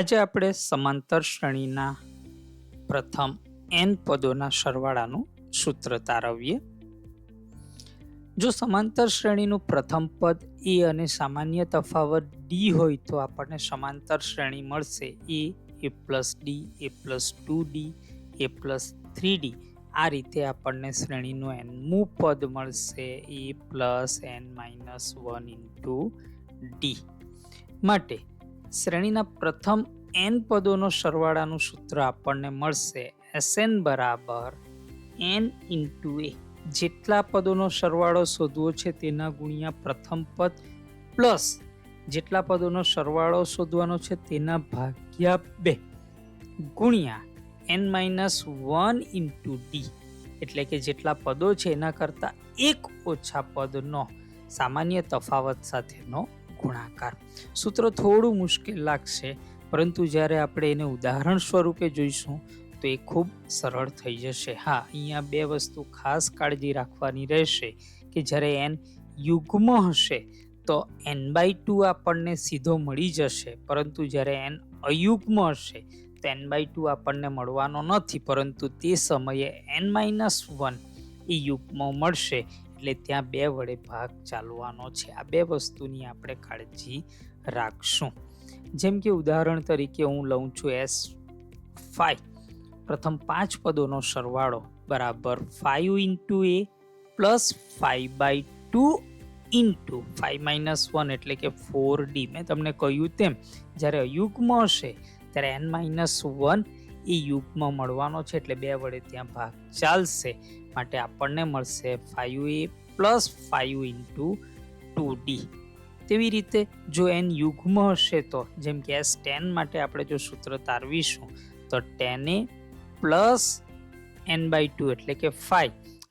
આજે આપણે સમાંતર શ્રેણીના પ્રથમ એન પદોના સરવાળાનું સૂત્ર તારવીએ. જો સમાંતર શ્રેણીનું પ્રથમ પદ એ અને સામાન્ય તફાવત ડી હોય તો આપણને સમાંતર શ્રેણી મળશે. A A plus D A plus two D A plus three D આ રીતે આપણને શ્રેણીનું એનમું પદ મળશે. A plus N minus one into D માટે શ્રેણીના પ્રથમ એન પદોનો સરવાળાનું સૂત્ર આપણને મળશે એસએન બરાબર એન ઇન્ટુ એ જેટલા પદોનો સરવાળો શોધવો છે તેના ગુણ્યા પ્રથમ પદ પ્લસ જેટલા પદોનો સરવાળો શોધવાનો છે તેના ભાગ્યા બે ગુણ્યા N minus one into D એટલે કે જેટલા પદો છે એના કરતાં એક ઓછા પદનો સામાન્ય તફાવત સાથેનો ગુણાકાર. સૂત્ર થોડું મુશ્કેલ લાગશે, પરંતુ જ્યારે આપણે એને ઉદાહરણ સ્વરૂપે જોઈશું, તો એ ખૂબ સરળ થઈ જશે. હા, અહીંયા બે વસ્તુ ખાસ કાળજી રાખવાની રહેશે કે જ્યારે એન યુગ્મ હશે, તો એન બાય ટુ આપણને સીધો મળી જશે, પરંતુ જ્યારે એન અયુગ્મ હશે, તો એન બાય ટુ આપણને મળવાનો નથી, પરંતુ તે સમયે એન માઇનસ વન એ યુગ્મ મળશે. એટલે ત્યાં બે વડે ભાગ ચાલવાનો છે. આ બે વસ્તુની આપણે કાળજી રાખશું. જેમ કે ઉદાહરણ તરીકે હું લઉં છું એસ ફાઈવ. પ્રથમ પાંચ પદોનો સરવાળો બરાબર five into A plus five by two into five minus one એટલે કે ફોર ડી. મેં તમને કહ્યું તેમ, જ્યારે અયુગ્મ હશે ત્યારે એન માઇનસ વન એ યુગમાં મળવાનો છે એટલે બે વડે ત્યાં ભાગ ચાલશે. માટે આપણને મળશે five A plus five into two D તેવી રીતે જો એન યુગ્મ હશે તો, જેમ કે એસ ટેન માટે આપણે જો સૂત્ર તારવીશું, તો ten A plus N by two એટલે કે ફાઈવ